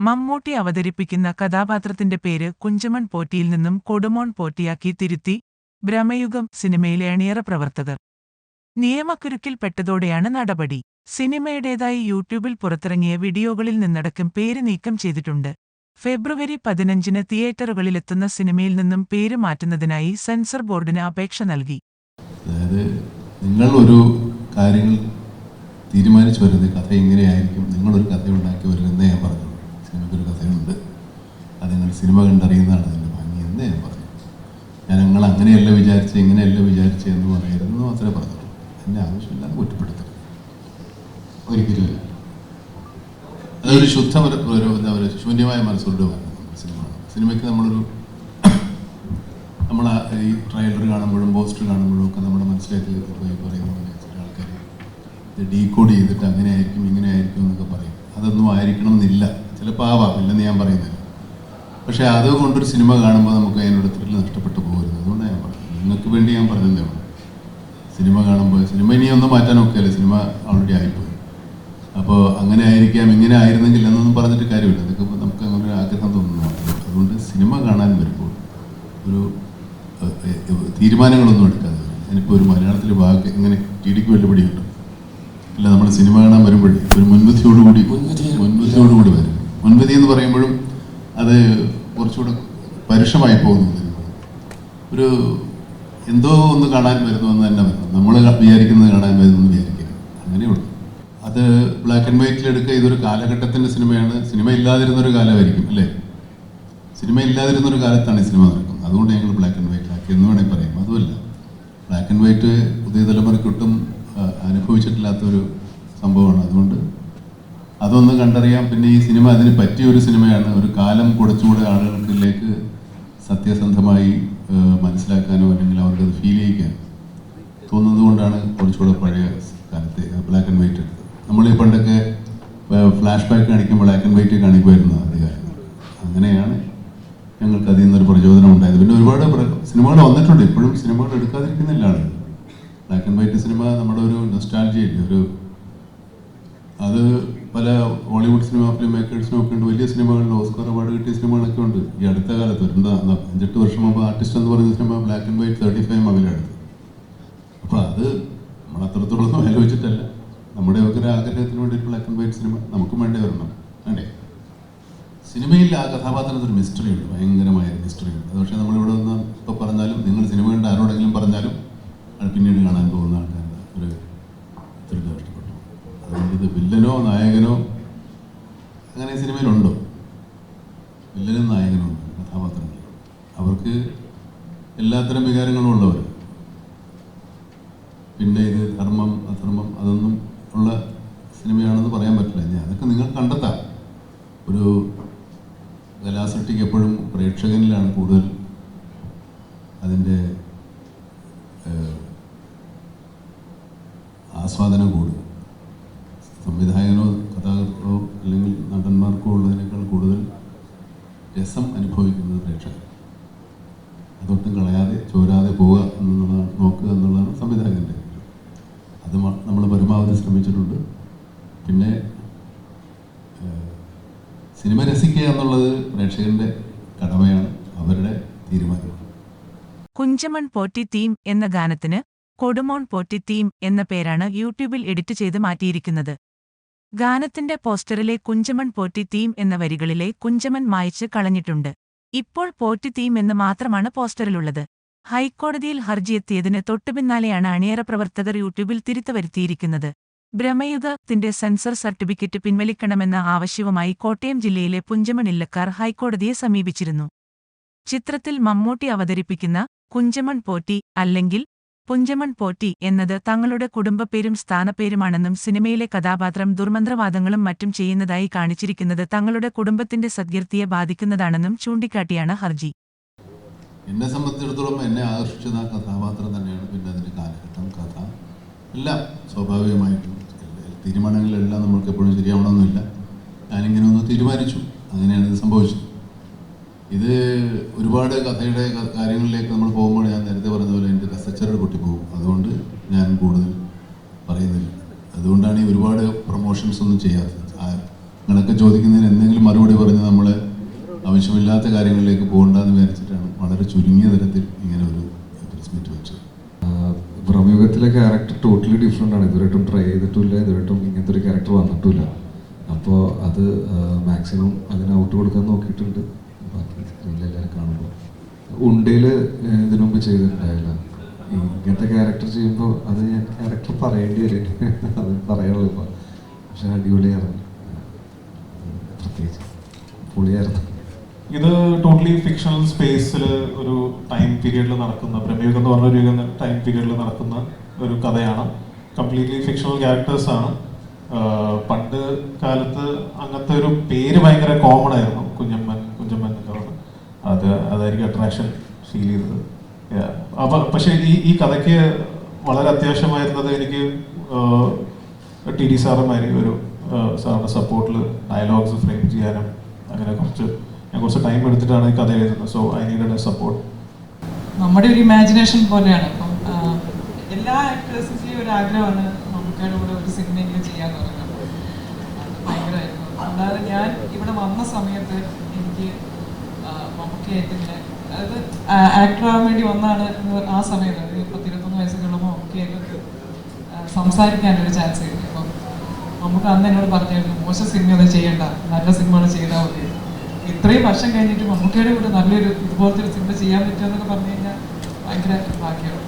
മമ്മൂട്ടി അവതരിപ്പിക്കുന്ന കഥാപാത്രത്തിന്റെ പേര് കുഞ്ചമൺ പോറ്റിയിൽ നിന്നും കൊടുമോൺ പോറ്റിയാക്കി തിരുത്തി ഭ്രമയുഗം സിനിമയിലെ അണിയറ പ്രവർത്തകർ. നിയമക്കുരുക്കിൽപ്പെട്ടതോടെയാണ് നടപടി. സിനിമയുടേതായി യൂട്യൂബിൽ പുറത്തിറങ്ങിയ വീഡിയോകളിൽ നിന്നടക്കം പേര് നീക്കം ചെയ്തിട്ടുണ്ട്. ഫെബ്രുവരി പതിനഞ്ചിന് തിയേറ്ററുകളിലെത്തുന്ന സിനിമയിൽ നിന്നും പേര് മാറ്റുന്നതിനായി സെൻസർ ബോർഡിന് അപേക്ഷ നൽകി. അതായത് നിങ്ങൾ ഒരു കാര്യങ്ങൾ തീരുമാനിച്ചു വരുന്നത് കഥ ഇങ്ങനെയായിരിക്കും നിങ്ങളൊരു കഥ ഉണ്ടാക്കി വരുന്നേ ഞാൻ പറഞ്ഞു. സിനിമയ്ക്കൊരു കഥയുണ്ട്. അത് നിങ്ങൾ സിനിമ കണ്ടറിയുന്നതാണ് അതിന്റെ ഭംഗി എന്ന് ഞാൻ പറഞ്ഞു. ഞാൻ നിങ്ങൾ അങ്ങനെയല്ല വിചാരിച്ച് ഇങ്ങനെയല്ല വിചാരിച്ച് എന്ന് പറയരുതെന്ന് മാത്രമേ പറഞ്ഞുള്ളൂ. എന്റെ ആവശ്യമില്ലാതെ കുറ്റപ്പെടുത്തരുത് ഒരിക്കലും അതൊരു ശുദ്ധ ഒരു- എന്താ പറയുക ശൂന്യമായ മനസ്സോട് പറയുന്നത് സിനിമ സിനിമയ്ക്ക് നമ്മളൊരു നമ്മൾ ഈ ട്രെയിലർ കാണുമ്പോഴും പോസ്റ്റർ കാണുമ്പോഴും ഒക്കെ നമ്മുടെ മനസ്സിലേക്ക് പറയുന്ന ആൾക്കാർ ഡീകോഡ് ചെയ്തിട്ട് അങ്ങനെ ആയിരിക്കും ഇങ്ങനെ ആയിരിക്കും എന്നൊക്കെ പറയും. അതൊന്നും ആയിരിക്കണം എന്നില്ല ചിലപ്പോൾ ആവാം ഇല്ലെന്ന് ഞാൻ പറയുന്നില്ല. പക്ഷേ അതുകൊണ്ടൊരു സിനിമ കാണുമ്പോൾ നമുക്ക് അതിനോട് ത്രില്ല് നഷ്ടപ്പെട്ടു പോകരുത്. അതുകൊണ്ടാണ് ഞാൻ പറഞ്ഞത്. നിങ്ങൾക്ക് വേണ്ടി ഞാൻ പറഞ്ഞതേ ഉള്ളൂ. സിനിമ കാണുമ്പോൾ സിനിമ ഇനി ഒന്നും മാറ്റാൻ ഒക്കെയല്ലേ സിനിമ ഓൾറെഡി ആയിപ്പോയി. അപ്പോൾ അങ്ങനെ ആയിരിക്കാം ഇങ്ങനെ ആയിരുന്നെങ്കിൽ എന്നൊന്നും പറഞ്ഞിട്ട് കാര്യമില്ല. അതൊക്കെ നമുക്ക് അങ്ങനെ ഒരു ആഗ്രഹം തോന്നുന്നു. അതുകൊണ്ട് സിനിമ കാണാൻ വരുമ്പോൾ ഒരു തീരുമാനങ്ങളൊന്നും എടുക്കാതെ. ഞാനിപ്പോൾ ഒരു മലയാളത്തിൽ ഭാഗം ഇങ്ങനെ വല്ല പിടിയുണ്ട് അല്ല നമ്മൾ സിനിമ കാണാൻ വരുമ്പോഴേ ഒരു മുൻവിധിയോടുകൂടി. മുൻവിധിയോടുകൂടി വരും. മുൻവിധി എന്ന് പറയുമ്പോഴും അത് കുറച്ചുകൂടെ പരുഷമായി പോകുന്നു ഒരു എന്തോ ഒന്ന് കാണാൻ വരുന്നു എന്ന് തന്നെ വരണം. നമ്മൾ വിചാരിക്കുന്നത് കാണാൻ വരുന്നു എന്ന് വിചാരിക്കരുത്. അങ്ങനെയുള്ളൂ അത് ബ്ലാക്ക് ആൻഡ് വൈറ്റിൽ എടുക്കുക ഇതൊരു കാലഘട്ടത്തിന്റെ സിനിമയാണ്. സിനിമ ഇല്ലാതിരുന്നൊരു കാലമായിരിക്കും അല്ലേ? സിനിമ ഇല്ലാതിരുന്നൊരു കാലത്താണ് ഈ സിനിമ നടക്കുന്നത്. അതുകൊണ്ട് ഞങ്ങൾ ബ്ലാക്ക് ആൻഡ് വൈറ്റ് ആക്കി എന്ന് വേണമെങ്കിൽ പറയാം. അതുമല്ല ബ്ലാക്ക് ആൻഡ് വൈറ്റ് പുതിയ തലമുറയ്ക്കൊട്ടും അനുഭവിച്ചിട്ടില്ലാത്തൊരു സംഭവമാണ്. അതുകൊണ്ട് അതൊന്ന് കണ്ടറിയാം പിന്നെ ഈ സിനിമ അതിന് പറ്റിയ ഒരു സിനിമയാണ്. ഒരു കാലം കുറച്ചുകൂടെ ആളുകൾക്കിലേക്ക് സത്യസന്ധമായി മനസ്സിലാക്കാനോ അല്ലെങ്കിൽ അവർക്ക് അത് ഫീൽ ചെയ്യിക്കാൻ തോന്നുന്നത് കൊണ്ടാണ് കുറച്ചുകൂടെ പഴയ കാലത്തെ ബ്ലാക്ക് ആൻഡ് വൈറ്റ് എടുത്തത്. നമ്മൾ ഈ പണ്ടൊക്കെ ഫ്ലാഷ് ബാക്ക് കാണിക്കുമ്പോൾ ബ്ലാക്ക് ആൻഡ് വൈറ്റ് കാണിക്കുമായിരുന്നു അധികാരം അങ്ങനെയാണ് ഞങ്ങൾക്ക് അതിൽ നിന്നൊരു പ്രചോദനം ഉണ്ടായത്. പിന്നെ ഒരുപാട് സിനിമകൾ വന്നിട്ടുണ്ട്. ഇപ്പോഴും സിനിമകൾ എടുക്കാതിരിക്കുന്നില്ല ആളുകൾ. ബ്ലാക്ക് ആൻഡ് വൈറ്റ് സിനിമ നമ്മുടെ ഒരു നൊസ്റ്റാൾജിയില്ലേ ഒരു അത് പല ഹോളിവുഡ് സിനിമ ഫിലിം മേക്കേഴ്സിനും ഒക്കെ ഉണ്ട്. വലിയ സിനിമകളിൽ ഓസ്കാർ അവാർഡ് കിട്ടിയ സിനിമകളൊക്കെ ഉണ്ട്. ഈ അടുത്ത കാലത്ത് എന്താ അഞ്ചെട്ട് വർഷം മുമ്പ് ആർട്ടിസ്റ്റ് എന്ന് പറയുന്ന cinema black and white thirty five മകലെടുത്ത് അപ്പോൾ അത് നമ്മൾ അത്രത്തോളം ആലോചിച്ചിട്ടല്ല. നമ്മുടെ ഒക്കെ ഒരു ആഗ്രഹത്തിന് വേണ്ടി ബ്ലാക്ക് ആൻഡ് വൈറ്റ് സിനിമ നമുക്കും വേണ്ടി വരണം. വേണ്ടേ സിനിമയിൽ ആ കഥാപാത്രത്തിന് മിസ്റ്ററി ഉണ്ട്. ഭയങ്കരമായ മിസ്റ്ററി ഉണ്ട്. പക്ഷേ നമ്മളിവിടെ നിന്ന് ഇപ്പോൾ പറഞ്ഞാലും നിങ്ങൾ സിനിമ കണ്ട ആരോടെങ്കിലും പറഞ്ഞാലും അത് പിന്നീട് കാണാൻ പോകുന്ന ആൾക്കാരുടെ ഒരു ത്രില്ല് നഷ്ടപ്പെട്ടു അതുകൊണ്ട് ഇത് വില്ലനോ നായകനോ അങ്ങനെ ഈ സിനിമയിലുണ്ടോ വില്ലനും നായകനും ഉണ്ട് കഥാപാത്രങ്ങൾ അവർക്ക് എല്ലാത്തരം വികാരങ്ങളും ഉള്ളവർ. പിന്നെ ഇത് ധർമ്മം അധർമ്മം അതൊന്നും ഉള്ള സിനിമയാണെന്ന് പറയാൻ പറ്റില്ല. ഞാൻ അതൊക്കെ നിങ്ങൾ കണ്ടെത്താം. ഒരു കലാസൃഷ്ടിക്ക് എപ്പോഴും പ്രേക്ഷകനിലാണ് കൂടുതൽ അതിന്റെ ആസ്വാദനം കൂടുതൽ സംവിധായകനോ കഥാകൃത്തോ അല്ലെങ്കിൽ നടന്മാർക്കോ ഉള്ളതിനേക്കാൾ കൂടുതൽ രസം അനുഭവിക്കുന്നത് പ്രേക്ഷകൻ അതൊട്ടും കളയാതെ ചോരാതെ പോവുക ശ്രമിച്ചിട്ടുണ്ട്. പിന്നെ സിനിമ രസിക്കുക എന്നുള്ളത് പ്രേക്ഷകന്റെ കടമയാണ് അവരുടെ തീരുമാനമാണ് കുഞ്ചമൺ പോറ്റി തീം എന്ന ഗാനത്തിന് കൊടുമോൺ പോറ്റി തീം എന്ന പേരാണ് യൂട്യൂബിൽ എഡിറ്റ് ചെയ്ത് മാറ്റിയിരിക്കുന്നത്. ഗാനത്തിന്റെ പോസ്റ്ററിലെ കുഞ്ചമൺ പോറ്റി തീം എന്ന വരികളിലെ കുഞ്ചമൻ മായച്ച് കളഞ്ഞിട്ടുണ്ട്. ഇപ്പോൾ പോറ്റി തീം എന്ന് മാത്രമാണ് പോസ്റ്ററിലുള്ളത്. ഹൈക്കോടതിയിൽ ഹർജിയെത്തിയതിന് തൊട്ടുപിന്നാലെയാണ് അണിയറ പ്രവർത്തകർ യൂട്യൂബിൽ തിരുത്തു ഭ്രമയുഗത്തിന്റെ സെൻസർ സർട്ടിഫിക്കറ്റ് പിൻവലിക്കണമെന്ന ആവശ്യവുമായി കോട്ടയം ജില്ലയിലെ പുഞ്ചമണില്ലക്കാർ ഹൈക്കോടതിയെ സമീപിച്ചിരുന്നു. ചിത്രത്തിൽ മമ്മൂട്ടി അവതരിപ്പിക്കുന്ന കുഞ്ചമൺ പോറ്റി അല്ലെങ്കിൽ പുഞ്ചമൺ പോറ്റി എന്നത് തങ്ങളുടെ കുടുംബപ്പേരും സ്ഥാനപ്പേരുമാണെന്നും സിനിമയിലെ കഥാപാത്രം ദുർമന്ത്രവാദങ്ങളും മറ്റും ചെയ്യുന്നതായി കാണിച്ചിരിക്കുന്നത് തങ്ങളുടെ കുടുംബത്തിന്റെ സദ്കീർത്തിയെ ബാധിക്കുന്നതാണെന്നും ചൂണ്ടിക്കാട്ടിയാണ് ഹർജി. എന്നെ സംബന്ധിച്ചിടത്തോളം എന്നെ ആകർഷിച്ചത് ആ കഥാപാത്രം തന്നെയാണ് പിന്നെ അതിന്റെ കാലഘട്ടം കഥ എല്ലാം സ്വാഭാവികമായിട്ടും. തീരുമാനങ്ങളെല്ലാം നമ്മൾക്ക് എപ്പോഴും ശരിയാവണമെന്നില്ല. ഞാനിങ്ങനെ ഒന്ന് തീരുമാനിച്ചു. അങ്ങനെയാണ് ഇത് സംഭവിച്ചത്. ഇത് ഒരുപാട് കഥയുടെ കാര്യങ്ങളിലേക്ക് നമ്മൾ പോകുമ്പോൾ ഞാൻ നേരത്തെ പറഞ്ഞതുപോലെ പോലെ എന്റെ കസച്ചരട് പോകും. അതുകൊണ്ട് ഞാൻ കൂടുതൽ പറയുന്നില്ല. അതുകൊണ്ടാണ് ഈ ഒരുപാട് പ്രൊമോഷൻസ് ഒന്നും ചെയ്യാത്തത്. നിങ്ങളൊക്കെ ചോദിക്കുന്നതിന് എന്തെങ്കിലും മറുപടി പറഞ്ഞ് നമ്മൾ ആവശ്യമില്ലാത്ത കാര്യങ്ങളിലേക്ക് പോകണ്ടെന്ന് വിചാരിച്ചിട്ടാണ്. വളരെ ചുരുങ്ങിയ തരത്തിൽ ഇങ്ങനെ ഒരു ഭ്രമയുഗത്തിലെ ക്യാരക്ടർ ടോട്ടലി ഡിഫറെന്റ് ആണ്. ഇതുവരെയായിട്ടും ട്രൈ ചെയ്തിട്ടില്ല ഇതുവരെയായിട്ടും ഇങ്ങനത്തെ ഒരു ക്യാരക്ടർ വന്നിട്ടില്ല. അപ്പോൾ അത് മാക്സിമം അങ്ങനെ ഔട്ട് കൊടുക്കാൻ നോക്കിയിട്ടുണ്ട്. ബാക്കി സ്ക്രീനിൽ എല്ലാവരും കാണുമ്പോൾ. ഉണ്ടയിൽ ഇതിനു മുമ്പ് ചെയ്തിട്ടുണ്ടായില്ല. ഇങ്ങനത്തെ ക്യാരക്ടർ ചെയ്യുമ്പോൾ അത് ഞാൻ ക്യാരക്ടർ പറയേണ്ടി വരും. അത് പറയാനുള്ളൂ ഇപ്പോൾ പക്ഷെ അടിപൊളിയായിരുന്നു. പ്രത്യേകിച്ച് പൊളിയായിരുന്നു. ഇത് ടോട്ടലി ഫിക്ഷണൽ സ്പേസിൽ ഒരു ടൈം പീരീഡിൽ നടക്കുന്ന പ്രമേയുഗം എന്ന് പറഞ്ഞ ഒരു ടൈം പീരീഡിൽ നടക്കുന്ന ഒരു കഥയാണ്. കംപ്ലീറ്റ്ലി ഫിക്ഷണൽ ക്യാരക്ടേഴ്സ് ആണ്. പണ്ട് കാലത്ത് അങ്ങനത്തെ ഒരു പേര് ഭയങ്കര കോമൺ ആയിരുന്നു. കുഞ്ഞമ്മൻ കുഞ്ഞമ്മൻ എന്നുള്ളത് അത് അതായിരിക്കും അട്രാക്ഷൻ ഫീൽ ചെയ്തത്. അപ്പം പക്ഷേ ഈ ഈ കഥയ്ക്ക് വളരെ അത്യാവശ്യമായിരുന്നത് എനിക്ക് ടി ഡി സാറുമാരി ഒരു സാറിന്റെ സപ്പോർട്ടിൽ ഡയലോഗ്സ് ഫ്രെയിം ചെയ്യാനും അങ്ങനെ കുറച്ച് ഞാൻ കുറച്ച് ടൈം എടുത്തിട്ടാണ് ഈ കഥ എഴുതുന്നത്. സോ ഐ നീഡ് സപ്പോർട്ട് നമ്മുടെ ഒരു ഇമാജിനേഷൻ പോലെയാണ്. ഇപ്പം എല്ലാ ആക്ടേഴ്സിന്റെയും ഒരു ആഗ്രഹമാണ് നമുക്കയുടെ കൂടെ ഒരു സിനിമയെങ്കിലും ചെയ്യാന്ന് പറയുന്നത് ഭയങ്കരമായിരുന്നു. അല്ലാതെ ഞാൻ ഇവിടെ വന്ന സമയത്ത് എനിക്ക് മമ്മൂക്കയായിട്ട് ഇങ്ങനെ അതായത് ആക്ടർ ആവാൻ വേണ്ടി വന്നാണ് ആ സമയത്ത്. ഒരു ഇരുപത്തൊന്ന് വയസ്സൊക്കെ ഉള്ളപ്പോൾ മമ്മൂക്കയായിട്ട് സംസാരിക്കാനൊരു ചാൻസ് കിട്ടി. അപ്പം നമുക്ക് അന്ന് എന്നോട് പറഞ്ഞായിരുന്നു മോശം സിനിമ ഒന്നും ചെയ്യണ്ട. നല്ല സിനിമകൾ ചെയ്താൽ മതി. ഇത്രയും വർഷം കഴിഞ്ഞിട്ട് മമ്മൂക്കയുടെ കൂടെ നല്ലൊരു ഇതുപോലത്തെ ഒരു സിനിമ ചെയ്യാൻ പറ്റുമെന്നൊക്കെ പറഞ്ഞു കഴിഞ്ഞാൽ ഭയങ്കര ഭാഗ്യമാണ്